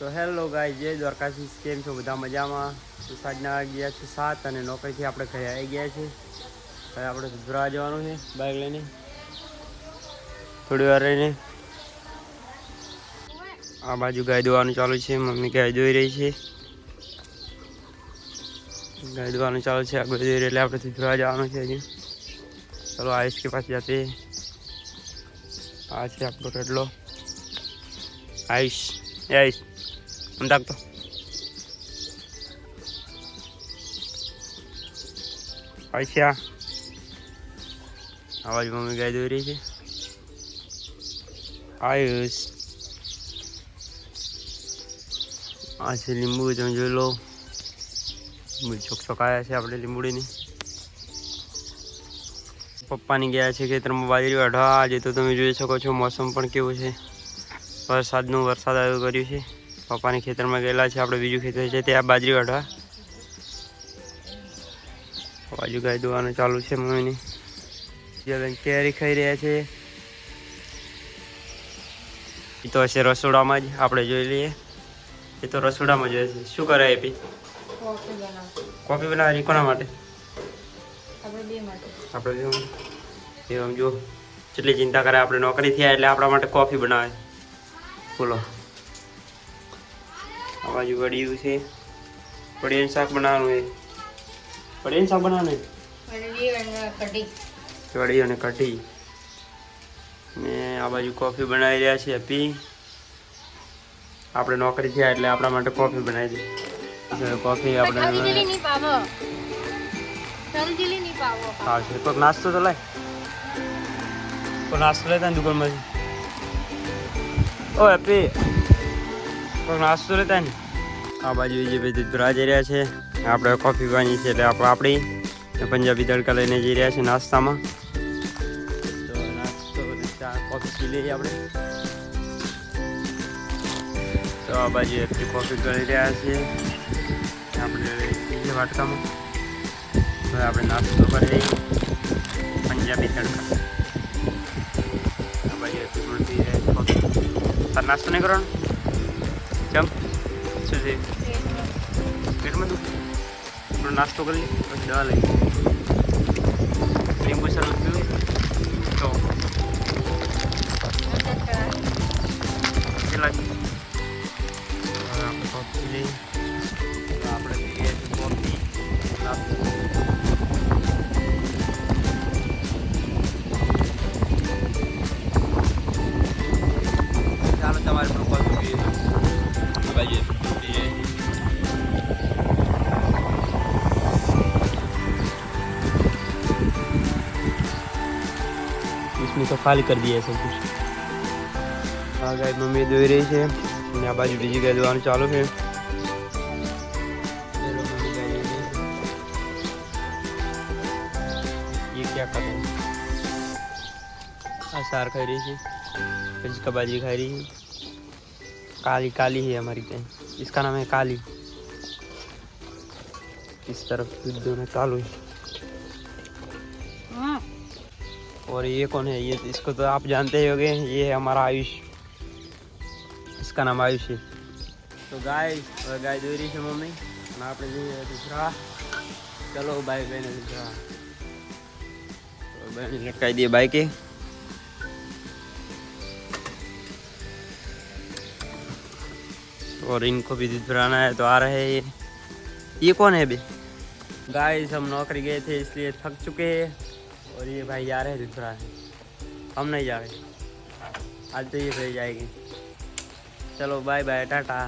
તો હેલો ગાય જય દ્વારકાશી કેમ છો? બધા મજામાં? તો સાંજના ગયા છે સાત અને નોકરીથી આપણે ઘરે આવી ગયા છે હવે આપણે સુધરા જવાનું છે બાઇક લઈને. થોડી વાર રહીને. આ બાજુ ગાય દોવાનું ચાલુ છે, મમ્મી ગાય દોઈ રહી છે. ગાય દોવાનું ચાલુ છે આગળ દોઈ એટલે આપણે સુધરા જવાનું છે હજી. ચલો આયુષ કે પાછી જાતે. આ છે આપણો કેટલો? આયુષ આયુષ આમ તાકતો અચ્છા આવાજ મમ્મી ગાય દોઈ રહી છે આયુષ આ છે લીંબુ તમે જોઈ લો ચોક ચોકાયા છે આપણે લીંબુડીની પપ્પાની ગયા છે ખેતરમાં બાજરી વાઢવા આજે તો તમે જોઈ શકો છો મોસમ પણ કેવું છે વરસાદનું વરસાદ આવ્યું કર્યું છે પપ્પાની ખેતરમાં ગયેલા છે આપણે બીજું ખેતર છે ત્યાં બાજરી કાઢવા બાજુ ગાય દોવાનું ચાલુ છે મમ્મીની. બેન કેરી ખાઈ રહ્યા છે. એ તો હશે રસોડામાં જ આપણે જોઈ લઈએ. એ તો રસોડામાં જોઈએ છે. શું કરે એપી? કોફી બનાવે. કોફી બનાવવાની કોના માટે? આપણે બે માટે. આપણે જો એ આમ જો કેટલી ચિંતા કરે આપણે નોકરી થયા એટલે આપણા માટે કોફી બનાવે. બોલો. આ બાજુ વડિયું છે. વડિયાનું શાક બનાવવાનું છે. વડિયાનું શાક બનાવવાનું છે? અને કઢી. ને આ બાજુ કોફી બનાવી રહ્યા છે પી આપણે નોકરી થયા એટલે આપણા માટે કોફી બનાવી દે. કોફી આપણે હા. કોઈક નાસ્તો તો લાય. કોઈ નાસ્તો લેતા દુકાનમાંથી. ઓ હેપી નાસ્તો લેતા ને આ બાજુ જે ભાઈ દૂધરા જઈ રહ્યા છે, આપણે કોફી પીવાની છે એટલે આપણે આપણી પંજાબી તડકા લઈને જઈ રહ્યા છે નાસ્તામાં. તો નાસ્તો કોફી પી લઈએ આપણે. તો આ બાજુ એકથી કોફી કરી રહ્યા છીએ આપણે બીજા વાટકામાં. હવે આપણે નાસ્તો કરીએ. પંજાબી તડકા. આ બાજુ કોફી નાસ્તો નહીં કરવાનો? ચમ શું છે પેટમાં દુખ થોડો નાસ્તો કરી લે પછી દવા લઈ લીંબુ શરબત પીવું તો કેટલા છે? હવે આપણે કોફી લઈએ તો આપણે પીએ છીએ કોફી નાસ્તો ચાલો તમારે પણ કોફી પીએ બાજુ પીએ इसमें तो खाली कर दिया है सब कुछ આ ગાય મમ્મી દોઈ રહી છે અને આ બાજુ બીજી ગાય દોવાનું ચાલુ છે એ લો મમ્મી ગાય દોઈ રહી છે. ये क्या कर रहे हैं हाँ सार खाई रही है फिर इसका बाजरी खाई रही है काली काली है हमारी गाय इसका नाम है काली इस तरफ दूध दोनों कालू है और ये कौन है ये इसको तो आप जानते ही होंगे ये है हमारा आयुष इसका नाम आयुष है तो गाय और गाय દોઈ રહી છે મમ્મી અને આપણે જઈએ દૂસરા ચલો બાઈક લઈને દૂસરા तो बहन लटकाई दिए और इनको भी दूध पिलाना है तो आ रहे हैं ये। ये कौन है अभी? गाय हम नौकरी गए थे, इसलिए थक चुके हैं। और ये भाई जा रहे हैं दूध पिलाने हम नहीं जा रहे। आज तो ये भाई जाएगी। चलो बाय बाय टाटा।